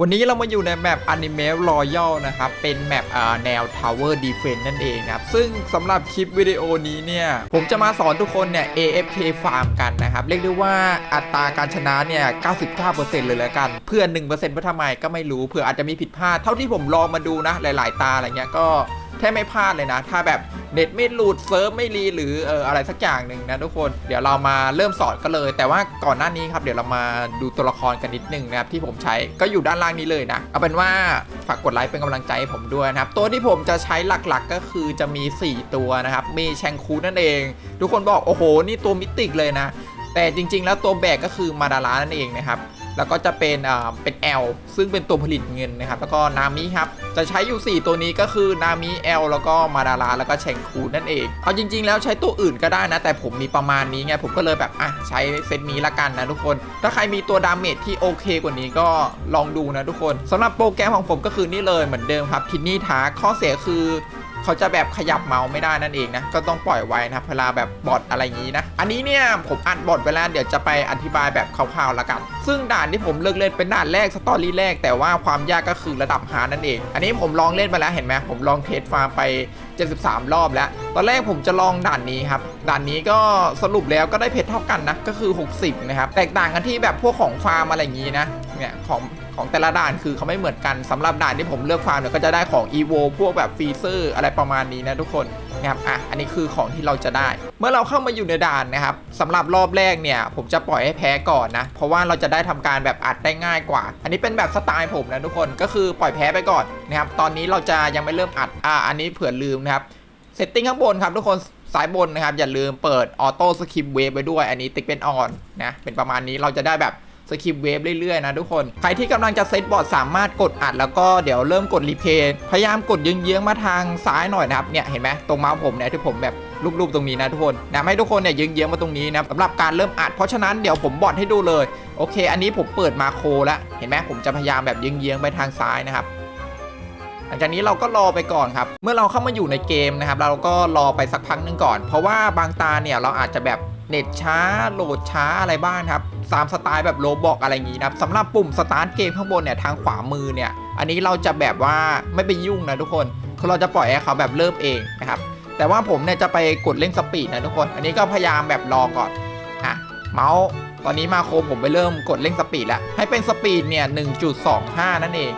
วันนี้เรามาอยู่ในแมป Anime Royal นะครับ เป็นแมปอ่าแนว Tower Defense นั่นเองครับ ซึ่งสำหรับคลิปวิดีโอนี้เนี่ย ผมจะมาสอนทุกคนเนี่ย AFK Farm กันนะครับ เรียกได้ว่าอัตราการชนะเนี่ย 99%เลยแล้วกัน เพื่อน1%เพื่อทำไมก็ไม่รู้ เผื่ออาจจะมีผิดพลาด เท่าที่ผมลองมาดูนะ หลาย ๆ ตาอะไรเงี้ยก็ แทบไม่พลาดเลยนะ ถ้าแบบเน็ตไม่หลุดเซิร์ฟไม่รีหรือเอออะไรสักอย่างหนึ่งนะทุกคนเดี๋ยวเรามาเริ่มสอนกันเลย แต่ว่าก่อนหน้านี้ครับเดี๋ยวเรามาดูตัวละครกันนิดนึงนะครับที่ผมใช้ก็อยู่ด้านล่างนี้เลยนะเอาเป็นว่าฝากกดไลค์เป็นกำลังใจให้ผมด้วยนะครับตัวที่ผมจะใช้หลักๆก็คือจะมี 4 ตัวนะครับมีแชงคูนั่นเอง ทุกคนบอกโอ้โหนี่ตัวมิติกเลยนะแต่จริง ๆ แล้วตัวแบกก็คือมาดารานั่นเองนะครับ แล้วก็จะเป็นอ่าเป็น L ซึ่งเป็นตัวผลิตเงินนะครับ แล้วก็นามิครับ จะใช้อยู่ 4 ตัวนี้ก็คือนามิ L แล้วก็มาดาราแล้วก็แชงคูนั่นเอง เอาจริง ๆ แล้วใช้ตัวอื่นก็ได้นะ แต่ผมมีประมาณนี้ไง ผมก็เลยแบบอะใช้เซตนี้ละกันนะทุกคน ถ้าใครมีตัวดาเมจที่โอเคกว่านี้ก็ลองดูนะทุกคนสำหรับโปรแกรมของผมก็คือนี่เลยเหมือนเดิมครับทินนี่ทาข้อเสียคือ เขาจะแบบขยับเมาส์ไม่ได้นั่นเองนะ ก็ต้องปล่อยไว้นะเวลาแบบบอทอะไรอย่างนี้นะ อันนี้เนี่ยผมอัดบอทไปแล้วเดี๋ยวจะไปอธิบายแบบคร่าวๆแล้วกัน ซึ่งด่านที่ผมเลือกเล่นเป็นด่านแรกสตอรี่แรก แต่ว่าความยากก็คือระดับฮานั่นเอง อันนี้ผมลองเล่นไปแล้วเห็นไหมผมลองเทสฟาร์มไป 73 รอบแล้ว ตอนแรกผมจะลองด่านนี้ครับ ด่านนี้ก็สรุปแล้วก็ได้เพชรเท่ากันนะ ก็คือ 60 นะครับ แตกต่างกันที่แบบพวกของฟาร์มอะไรอย่างนี้นะ เนี่ยของ ของแต่ละด่านคือเขาไม่เหมือนกันสำหรับด่านที่ผมเลือกฟาร์มเนี่ยก็จะได้ของ e v o พวกแบบฟีเซอร์อะไรประมาณนี้นะทุกคนนะครับอะอันนี้คือของที่เราจะได้ เมื่อเราเข้ามาอยู่ในด่านนะครับสำหรับรอบแรกเนี่ย ผมจะปล่อยให้แพ้ก่อนนะ เพราะว่าเราจะได้ทำการแบบอัดได้ง่ายกว่า อันนี้เป็นแบบสไตล์ผมนะทุกคนก็คือปล่อยแพ้ไปก่อนนะครับตอนนี้เราจะยังไม่เริ่มอัดอ่าอันนี้เผื่อลืมนะครับเซตติ้งข้างบนครับทุกคนสายบนนะครับอย่าลืมเปิดออโต้สคริปเวฟไปด้วย อันนี้ติ๊กเป็นออนนะเป็นประมาณนี้เราจะได้แบบ สคริปเวฟเรื่อยๆนะทุกคน ใครที่กำลังจะเซตบอร์ดสามารถกดอัดแล้วก็เดี๋ยวเริ่มกดรีเพย์พยายามกดเยื้องๆมาทางซ้ายหน่อยนะครับเนี่ยเห็นไหมตรงเมาส์ผมเนี่ยที่ผมแบบรูปๆตรงนี้นะทุกคนนะให้ทุกคนเนี่ยเยื้องๆมาตรงนี้นะสำหรับการเริ่มอัดเพราะฉะนั้นเดี๋ยวผมบอดให้ดูเลย โอเค อันนี้ผมเปิดมาโคแล้วเห็นไหมผมจะพยายามแบบเยื้องๆไปทางซ้ายนะครับหลังจากนี้เราก็รอไปก่อนครับ เมื่อเราเข้ามาอยู่ในเกมนะครับ เราก็รอไปสักพักหนึงก่อน เพราะว่าบางตาเนี่ยเราอาจจะแบบเน็ตช้าโหลดช้าอะไรบ้างครับ ตามสไตล์แบบโลบอกอะไรอย่างนี้นะสำหรับปุ่มสตาร์ทเกมข้างบนเนี่ยทางขวามือเนี่ย อันนี้เราจะแบบว่าไม่ไปยุ่งนะทุกคนคือเราจะปล่อยให้เขาแบบเริ่มเองนะครับ แต่ว่าผมเนี่ยจะไปกดเร่งสปีดนะทุกคน อันนี้ก็พยายามแบบรอก่อนอะเมาส์ตอนนี้มาโครผมไปเริ่มกดเร่งสปีดแล้ว ให้เป็นสปีดเนี่ย 1.25 นั่นเอง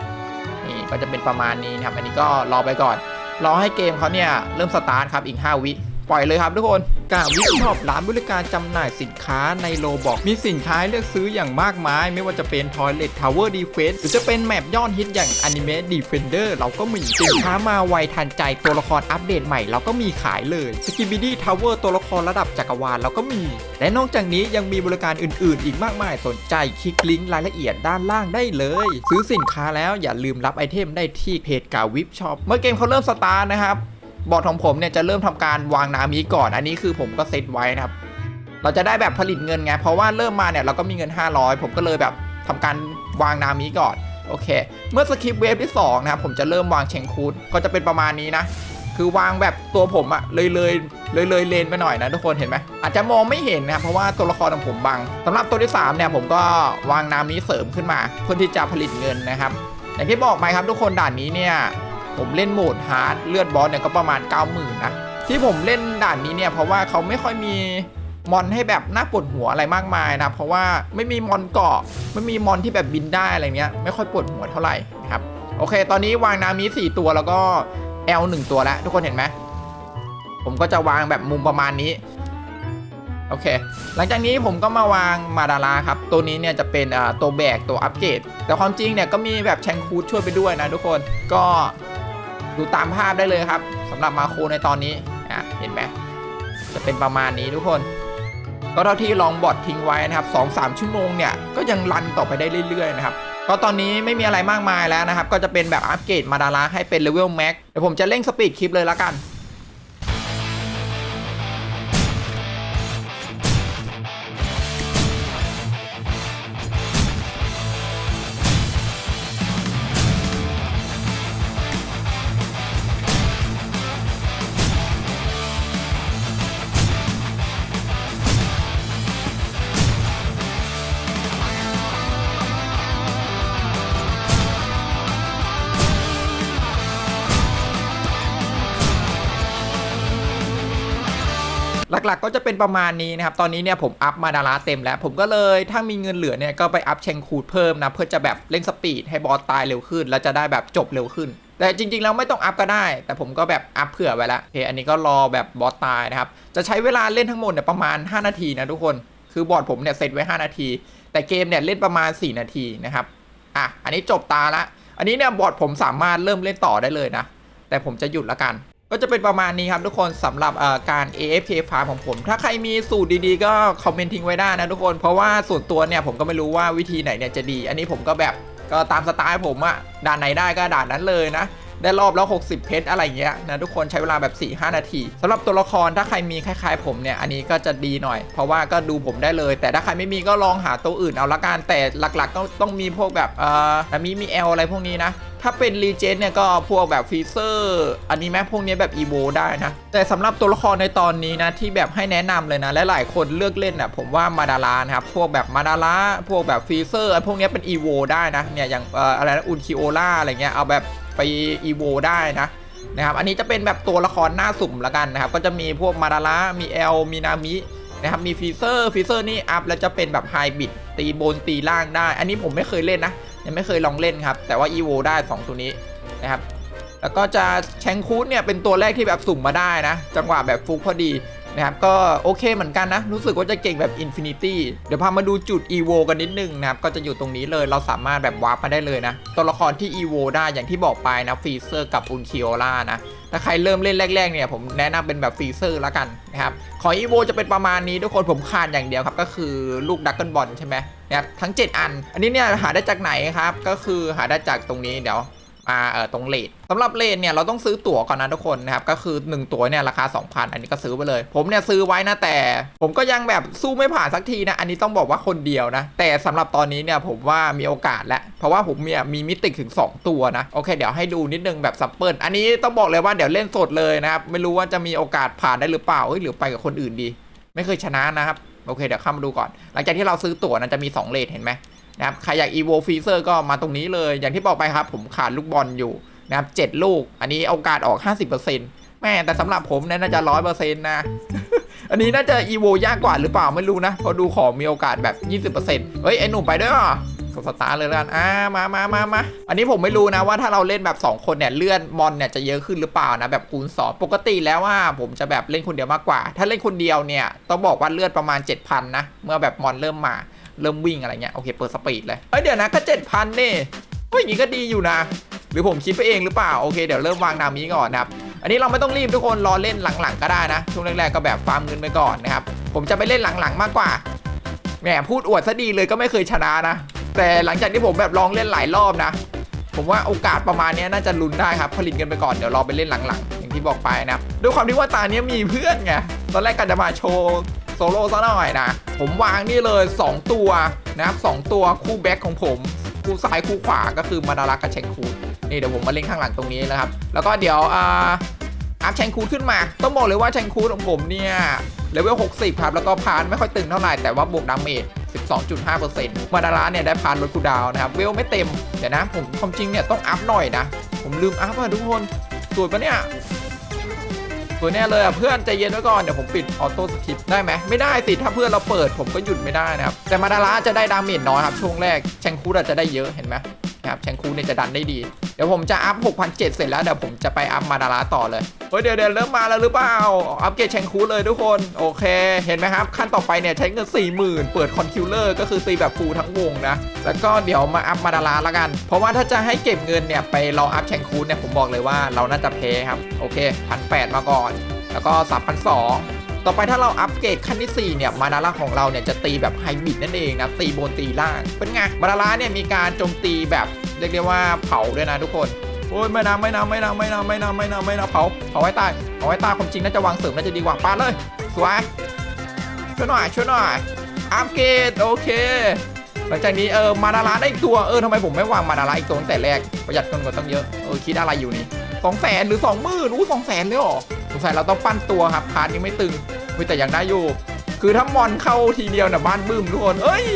นี่ก็จะเป็นประมาณนี้นะครับ อันนี้ก็รอไปก่อน รอให้เกมเขาเนี่ยเริ่มสตาร์ทครับอีก 5 วิ ปล่อยเลยครับทุกคนกาวิชอบร้านบริการจำหน่ายสินค้าในโลบอกมีสินค้าเลือกซื้ออย่างมากมาย ไม่ว่าจะเป็น Toilet Tower Defense หรือจะเป็นแมปยอดฮิตอย่าง Anime Defender เราก็มีสินค้ามาไวทันใจตัวละครอัปเดตใหม่ เราก็มีขายเลย Skibidi Tower ตัวละครระดับจักรวาลเราก็มี และนอกจากนี้ยังมีบริการอื่น ๆ อีกมากมายสนใจคลิกลิงก์รายละเอียดด้านล่างได้เลย ซื้อสินค้าแล้วอย่าลืมรับไอเทมได้ที่เพจกาวิบช็อปเมื่อเกมเขาเริ่มสตาร์นะครับ บอร์ดของผมเนี่ยจะเริ่มทำการวางนามิก่อน อันนี้คือผมก็เซตไว้นะครับ เราจะได้แบบผลิตเงินไง เพราะว่าเริ่มมาเนี่ยเราก็มีเงิน 500 ผมก็เลยแบบทำการวางนามิก่อน โอเค เมื่อสคริปต์เวฟที่2นะครับผมจะเริ่มวางเชงคูดก็จะเป็นประมาณนี้นะ คือวางแบบตัวผมอะเลยเลยเลยเลยเลนไปหน่อยนะทุกคนเห็นไหมอาจจะมองไม่เห็นนะครับเพราะว่าตัวละครของผมบังสำหรับตัวที่3เนี่ยผมก็วางนามิเสริมขึ้นมา เพื่อที่จะผลิตเงินนะครับอย่างที่บอกไปครับทุกคนด่านนี้เนี่ย ผมเล่นโหมดฮาร์ดเลือดบอสเนี่ยก็ประมาณ 90,000นะที่ผมเล่นด่านนี้เนี่ยเพราะว่าเขาไม่ค่อยมีมอนให้แบบน่าปวดหัวอะไรมากมายนะเพราะว่าไม่มีมอนเกาะไม่มีมอนที่แบบบินได้อะไรเงี้ยไม่ค่อยปวดหัวเท่าไหร่นะครับโอเค ตอนนี้วางนามิ4ตัวแล้วก็ L 1ตัวแล้วทุกคนเห็นไหมผมก็จะวางแบบมุมประมาณนี้โอเค หลังจากนี้ผมก็มาวางมาดาราครับ ตัวนี้เนี่ยจะเป็นอ่าตัวแบกตัวอัปเกรด แต่ความจริงเนี่ยก็มีแบบแชงคูดช่วยไปด้วยนะทุกคน ก็ ดูตามภาพได้เลยครับสำหรับมาโคในตอนนี้อะเห็นไหมจะเป็นประมาณนี้ทุกคน ก็เท่าที่ลองบอททิ้งไว้นะครับ2-3ชั่วโมงเนี่ยก็ยังรันต่อไปได้เรื่อยๆนะครับก็ตอนนี้ไม่มีอะไรมากมายแล้วนะครับ ก็จะเป็นแบบอัปเกรดมาดาราให้เป็นเลเวลแม็กเดี๋ยวผมจะเร่งสปีดคลิปเลยละกัน หลักๆ ก็จะเป็นประมาณนี้นะครับ ตอนนี้เนี่ยผมอัพมาดาราเต็มแล้ว ผมก็เลยถ้ามีเงินเหลือเนี่ยก็ไปอัพเชงคูดเพิ่มนะเพื่อจะแบบเร่งสปีดให้บอสตายเร็วขึ้น แล้วจะได้แบบจบเร็วขึ้น แต่จริงๆแล้วไม่ต้องอัพก็ได้ แต่ผมก็แบบอัพเผื่อไว้ละโอเคอันนี้ก็รอแบบบอสตายนะครับ จะใช้เวลาเล่นทั้งหมดเนี่ยประมาณ 5 นาทีนะทุกคน คือบอร์ดผมเนี่ยเซตไว้ 5 นาที แต่เกมเนี่ยเล่นประมาณ 4 นาทีนะครับ อะ อันนี้จบตาละ อันนี้เนี่ยบอร์ดผมสามารถเริ่มเล่นต่อได้เลยนะ แต่ผมจะหยุดละกัน ก็จะเป็นประมาณนี้ครับทุกคนสำหรับการ AFK farm ของผม ถ้าใครมีสูตรดีๆ ก็คอมเมนต์ทิ้งไว้ได้นะทุกคนเพราะว่าส่วนตัวเนี่ยผมก็ไม่รู้ว่าวิธีไหนเนี่ยจะดี อันนี้ผมก็แบบก็ตามสไตล์ผมอะด่านไหนได้ก็ด่านนั้นเลยนะ ได้รอบแล้ว 60 เพชรอะไรเงี้ยนะทุกคนใช้เวลาแบบ 4-5 นาทีสำหรับตัวละครถ้าใครมีคล้ายๆผมเนี่ยอันนี้ก็จะดีหน่อย เพราะว่าก็ดูผมได้เลย แต่ถ้าใครไม่มีก็ลองหาตัวอื่นเอาละกันแต่หลักๆ ก็ต้องมีพวกแบบเอ่อมีมีเอลอะไรพวกนี้นะ ถ้าเป็นรีเจนเนี่ยก็พวกแบบฟีเซอร์ อันนี้แม้พวกนี้แบบอีโวได้นะ แต่สำหรับตัวละครในตอนนี้นะที่แบบให้แนะนำเลยนะและหลายคนเลือกเล่นอะผมว่ามาดารานะครับพวกแบบมาดาราพวกแบบฟีเซอร์พวกนี้เป็นอีโวได้นะเนี่ยอย่างเอ่ออะไรนะอุนคิโอล่าอะไรเงี้ยเอาแบบไปอีโวได้นะนะครับอันนี้จะเป็นแบบตัวละครหน้าสุ่มละกันนะครับก็จะมีพวกมาดารามีเอลมีนามินะครับมีฟีเซอร์ฟีเซอร์นี่อัพแล้วจะเป็นแบบไฮบิดตีบนตีล่างได้ อันนี้ผมไม่เคยเล่นนะ ยังไม่เคยลองเล่นครับ แต่ว่า EVO ได้ 2 ตัวนี้นะครับ แล้วก็จะแชงคูดเนี่ยเป็นตัวแรกที่แบบสุ่มมาได้นะ จังหวะแบบฟุกพอดี นะครับก็โอเคเหมือนกันนะ รู้สึกว่าจะเก่งแบบ Infinity เดี๋ยวพามาดูจุด EVO กันนิดนึงนะครับก็จะอยู่ตรงนี้เลยเราสามารถแบบวาร์ปมาได้เลยนะ ตัวละครที่ EVO ได้อย่างที่บอกไปนะฟีเซอร์กับอุนคิโอล่านะถ้าใครเริ่มเล่นแรกๆเนี่ยผมแนะนำเป็นแบบฟรีเซอร์แล้วกันนะครับของ EVO จะเป็นประมาณนี้ทุกคนผมขาดอย่างเดียวครับ ก็คือลูกดักเกิลบอลใช่ไหมนะครับทั้ง 7 อัน อันนี้เนี่ยหาได้จากไหนครับ ก็คือหาได้จากตรงนี้เดี๋ยว มาเออตรงเลทสำหรับเลทเนี่ยเราต้องซื้อตั๋วก่อนนะทุกคนนะครับก็คือ 1 ตั๋วเนี่ยราคา 2,000 อันนี้ก็ซื้อไปเลย ผมเนี่ยซื้อไว้นะแต่ ผมก็ยังแบบสู้ไม่ผ่านสักทีนะอันนี้ต้องบอกว่าคนเดียวนะ แต่สำหรับตอนนี้เนี่ยผมว่ามีโอกาสแล้ว เพราะว่าผมเนี่ยมีมิติถึง 2 ตัวนะโอเคเดี๋ยวให้ดูนิดนึงแบบซัมเปิลอันนี้ต้องบอกเลยว่าเดี๋ยวเล่นสดเลยนะครับไม่รู้ว่าจะมีโอกาสผ่านได้หรือเปล่าเอ้ยหรือไปกับคนอื่นดี ไม่เคยชนะนะครับโอเคเดี๋ยวเข้ามาดูก่อน หลังจากที่เราซื้อตั๋วนะจะมี 2 เลทเห็นไหม นะครับใครอยาก EVO Freezer ก็มาตรงนี้เลย อย่างที่บอกไปครับ ผมขาดลูกบอลอยู่นะครับเจ็ดลูก อันนี้โอกาสออก 50%แม่แต่สำหรับผมเนี่ยน่าจะ100%นต์นะ อันนี้น่าจะ EVO ยากกว่าหรือเปล่าไม่รู้นะพราะดูของมีโอกาสแบบ 20%เฮ้ย ไอ้หนุ่มไปด้วยอกดสตาร์เลยแล้วกันอ่ามามามามาอันนี้ผมไม่รู้นะว่าถ้าเราเล่นแบบ 2 คนเนี่ยเลื่อนมอนเนี่ยจะเยอะขึ้นหรือเปล่านะแบบคูณสองปกติแล้วว่าผมจะแบบเล่นคนเดียวมากกว่า ถ้าเล่นคนเดียวเนี่ยต้องบอกว่าเลือดประมาณ 7,000นะเมื่อแบบมอนเริ่มมา เริ่มวิ่งอะไรเงี้ยโอเคเปิดสปีดเลยเฮ้ยเดี๋ยวนะก็7,000นี่เฮ้ยอย่างงี้ก็ดีอยู่นะ หรือผมคิดไปเองหรือเปล่าโอเคเดี๋ยวเริ่มวางนามิก่อนนะครับอันนี้เราไม่ต้องรีบทุกคนรอเล่นหลังๆก็ได้นะช่วงแรกๆก็แบบฟาร์มเงินไปก่อนนะครับผมจะไปเล่นหลังๆมากกว่าแหมพูดอวดซะดีเลยก็ไม่เคยชนะนะ แต่หลังจากที่ผมแบบลองเล่นหลายรอบนะ ผมว่าโอกาสประมาณนี้น่าจะลุ้นได้ครับผลิตกันไปก่อนเดี๋ยวรอไปเล่นหลังๆ อย่างที่บอกไปนะด้วยความที่ว่าตาเนี้ยมีเพื่อนไงตอนแรกกันจะมาโชว์ โซโล่ซะหน่อยนะ ผมวางนี่เลย 2 ตัวนะครับสองตัวคู่แบ็คของผม คู่ซ้ายคู่ขวาก็คือมาดารักกับเชงคูนี่เดี๋ยวผมมาเล่นข้างหลังตรงนี้แล้วครับ แล้วก็เดี๋ยวอ่าอัพแชงคูดขึ้นมา ต้องบอกเลยว่าแชงคูดของผมเนี่ยเลเวล 60 ครับ แล้วก็พานไม่ค่อยตึงเท่าไหร่ แต่ว่าบวกดาเมจ 12.5%มาดาราเนี่ยได้พานลดคูดาวน์นะครับ เวลไม่เต็มเดี๋ยวนะผมความจริงเนี่ยต้องอัพหน่อยนะ ผมลืมอัพอะทุกคน สวยปะเนี่ย สวยแน่เลยอะเพื่อนใจเย็นไว้ก่อนเดี๋ยวผมปิดออโต้สคริปได้ไหมไม่ได้สิถ้าเพื่อนเราเปิดผมก็หยุดไม่ได้นะครับแต่มาดาราจะได้ดาเมจน้อยครับช่วงแรกแชงคูดอาจจะได้เยอะเห็นไหม นะครับแชงคูเนี่ยจะดันได้ดี เดี๋ยวผมจะอัพ6,007เสร็จแล้วเดี๋ยวผมจะไปอัพมาดาราต่อเลยเฮ้ยเดี๋ยวเดี๋ยวเริ่มมาแล้วหรือเปล่าอัปเกรดแชงคูเลยทุกคนโอเค เห็นไหมครับ ขั้นต่อไปเนี่ยใช้เงิน 40,000 เปิดคอนคิวเลอร์ก็คือตีแบบฟูทั้งวงนะแล้วก็เดี๋ยวมาอัพมาดาราละกัน เพราะว่าถ้าจะให้เก็บเงินเนี่ยไปรออัพแชงคูเนี่ยผมบอกเลยว่าเราน่าจะแพ้ครับโอเคพันแปดมาก่อน แล้วก็3,200 ต่อไปถ้าเราอัปเกรดขั้นที่ 4 เนี่ย มาดาราของเราเนี่ยจะตีแบบไฮบริดนั่นเองนะ ตีบนตีล่าง เป็นไง มาดาราเนี่ยมีการโจมตีแบบเรียกได้ว่าเผาด้วยนะทุกคนโอ้ยไม่นะไม่นะไม่นะไม่นะไม่นะไม่นะไม่นะเผาเผาไว้ตายเผาไว้ตายความจริงน่าจะวางเสริมน่าจะดีกว่าปาเลย สวย ช่วยหน่อยช่วยหน่อยอัปเกรดโอเคหลังจากนี้เออมาดาราได้อีกตัวเออทำไมผมไม่วางมาดาราอีกตัวตั้งแต่แรกประหยัดเงินกว่าตั้งเยอะเออคิดอะไรอยู่นี่สองแสนหรือสองหมื่นอู้สองแสนเลยหรอสงสัยเราต้องปั้นตัวครับพาร์ทนี้ไม่ตึง ฮ้ยแต่ยังได้อยู่ คือถ้ามอนเข้าทีเดียวน่ะบ้านบึ้มทุกคนเอ้ย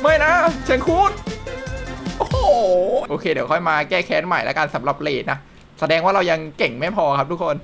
ไม่นะเชงคูดโอ้โหโอเค เดี๋ยวค่อยมาแก้แค้นใหม่แล้วกันสำหรับเลดนะ แสดงว่าเรายังเก่งไม่พอครับทุกคน